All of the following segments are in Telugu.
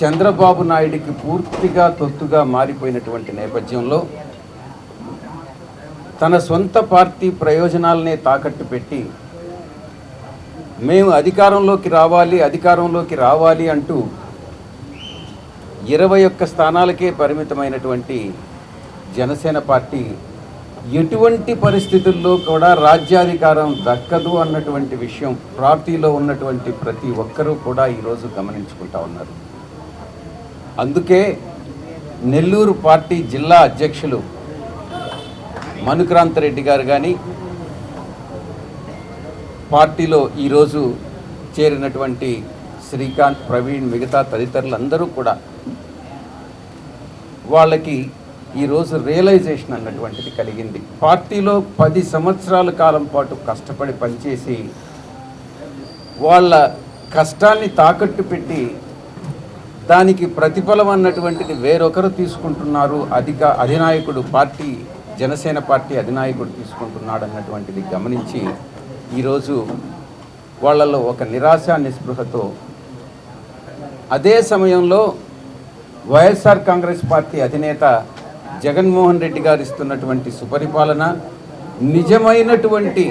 చంద్రబాబు నాయుడికి పూర్తిగా తొత్తుగా మారిపోయినటువంటి నేపథ్యంలో తన సొంత పార్టీ ప్రయోజనాలనే తాకట్టు పెట్టి మేము అధికారంలోకి రావాలి అధికారంలోకి రావాలి అంటూ ఇరవై ఒక్క స్థానాలకే పరిమితమైనటువంటి జనసేన పార్టీ ఎటువంటి పరిస్థితుల్లో కూడా రాజ్యాధికారం దక్కదు అన్నటువంటి విషయం పార్టీలో ఉన్నటువంటి ప్రతి ఒక్కరూ కూడా ఈరోజు గమనించుకుంటా ఉన్నారు. అందుకే నెల్లూరు పార్టీ జిల్లా అధ్యక్షులు మనుక్రాంత్ రెడ్డి గారు కానీ పార్టీలో ఈరోజు చేరినటువంటి శ్రీకాంత్ ప్రవీణ్ మిగతా తదితరులందరూ కూడా వాళ్ళకి ఈరోజు రియలైజేషన్ అన్నటువంటిది కలిగింది. పార్టీలో పది సంవత్సరాల కాలం పాటు కష్టపడి పనిచేసి వాళ్ళ కష్టాన్ని తాకట్టు పెట్టి దానికి ప్రతిఫలం అన్నటువంటిది వేరొకరు తీసుకుంటున్నారు. అధిక అధినాయకుడు పార్టీ జనసేన పార్టీ అధినాయకుడు తీసుకుంటున్నాడు అన్నటువంటిది గమనించి ఈరోజు వాళ్ళలో ఒక నిరాశ నిస్పృహతో అదే సమయంలో వైఎస్ఆర్ కాంగ్రెస్ పార్టీ అధినేత జగన్మోహన్ రెడ్డి గారు ఇస్తున్నటువంటి సుపరిపాలన నిజమైనటువంటి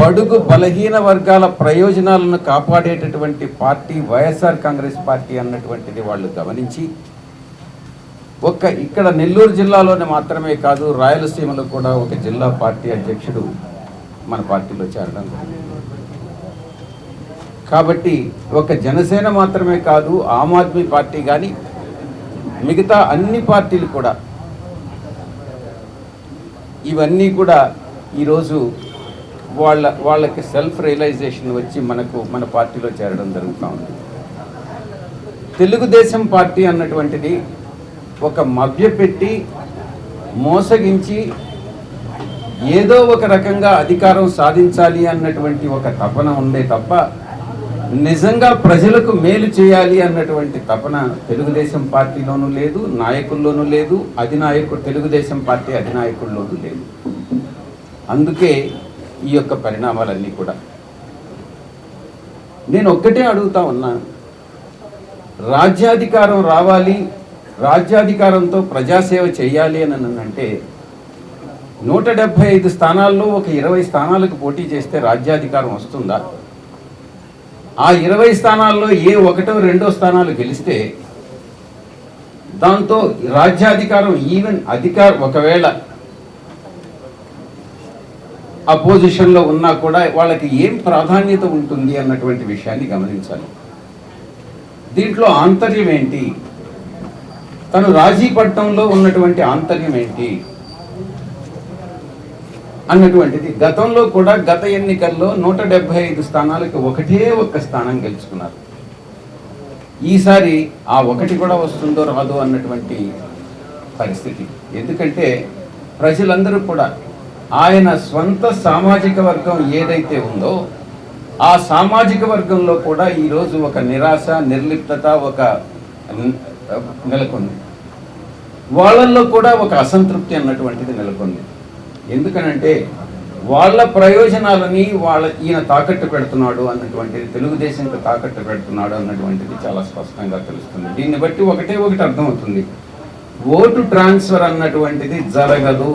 బడుగు బలహీన వర్గాల ప్రయోజనాలను కాపాడేటటువంటి పార్టీ వైఎస్ఆర్ కాంగ్రెస్ పార్టీ అన్నటువంటిది వాళ్ళు గమనించి ఒక్క ఇక్కడ నెల్లూరు జిల్లాలోనే మాత్రమే కాదు రాయలసీమలో కూడా ఒక జిల్లా పార్టీ అధ్యక్షుడు మన పార్టీలో చేరడం కాబట్టి ఒక జనసేన మాత్రమే కాదు ఆమ్ ఆద్మీ పార్టీ కానీ మిగతా అన్ని పార్టీలు కూడా ఇవన్నీ కూడా ఈరోజు వాళ్ళ వాళ్ళకి సెల్ఫ్ రియలైజేషన్ వచ్చి మనకు మన పార్టీలో చేరడం జరుగుతూ ఉంది. తెలుగుదేశం పార్టీ అన్నటువంటిది ఒక మభ్యపెట్టి మోసగించి ఏదో ఒక రకంగా అధికారం సాధించాలి అన్నటువంటి ఒక తపన ఉండే తప్ప నిజంగా ప్రజలకు మేలు చేయాలి అన్నటువంటి తపన తెలుగుదేశం పార్టీలోనూ లేదు నాయకుల్లోనూ లేదు అధినాయకుడు తెలుగుదేశం పార్టీ అధినాయకుల్లోనూ లేదు. అందుకే ఈ యొక్క పరిణామాలన్నీ కూడా. నేను ఒక్కటే అడుగుతా ఉన్నా రాజ్యాధికారం రావాలి రాజ్యాధికారంతో ప్రజాసేవ చేయాలి అని అంటే నూట డెబ్భై ఐదు స్థానాల్లో ఒక ఇరవై స్థానాలకు పోటీ చేస్తే రాజ్యాధికారం వస్తుందా? ఆ ఇరవై స్థానాల్లో ఏ ఒకటో రెండో స్థానాలు గెలిస్తే దాంతో రాజ్యాధికారం ఈవెన్ అధికార ఒకవేళ అపోజిషన్లో ఉన్నా కూడా వాళ్ళకి ఏం ప్రాధాన్యత ఉంటుంది అన్నటువంటి విషయాన్ని గమనించాలి. దీంట్లో ఆంతర్యం ఏంటి? తను రాజీపట్నంలో ఉన్నటువంటి ఆంతర్యం ఏంటి? అన్నటువంటిది. గతంలో కూడా గత ఎన్నికల్లో నూట డెబ్బై ఐదు స్థానాలకు ఒకటే ఒక్క స్థానం గెలుచుకున్నారు. ఈసారి ఆ ఒకటి కూడా వస్తుందో రాదో అన్నటువంటి పరిస్థితి. ఎందుకంటే ప్రజలందరూ కూడా ఆయన స్వంత సామాజిక వర్గం ఏదైతే ఉందో ఆ సామాజిక వర్గంలో కూడా ఈరోజు ఒక నిరాశ నిర్లిప్తత ఒక నెలకొంది. వాళ్ళల్లో కూడా ఒక అసంతృప్తి అన్నటువంటిది నెలకొంది. ఎందుకనంటే వాళ్ళ ప్రయోజనాలని వాళ్ళ ఈయన తాకట్టు పెడుతున్నాడు అన్నటువంటిది తెలుగుదేశంకి తాకట్టు పెడుతున్నాడు అన్నటువంటిది చాలా స్పష్టంగా తెలుస్తుంది. దీన్ని బట్టి ఒకటే ఒకటి అర్థమవుతుంది. ఓటు ట్రాన్స్ఫర్ అన్నటువంటిది జరగదు.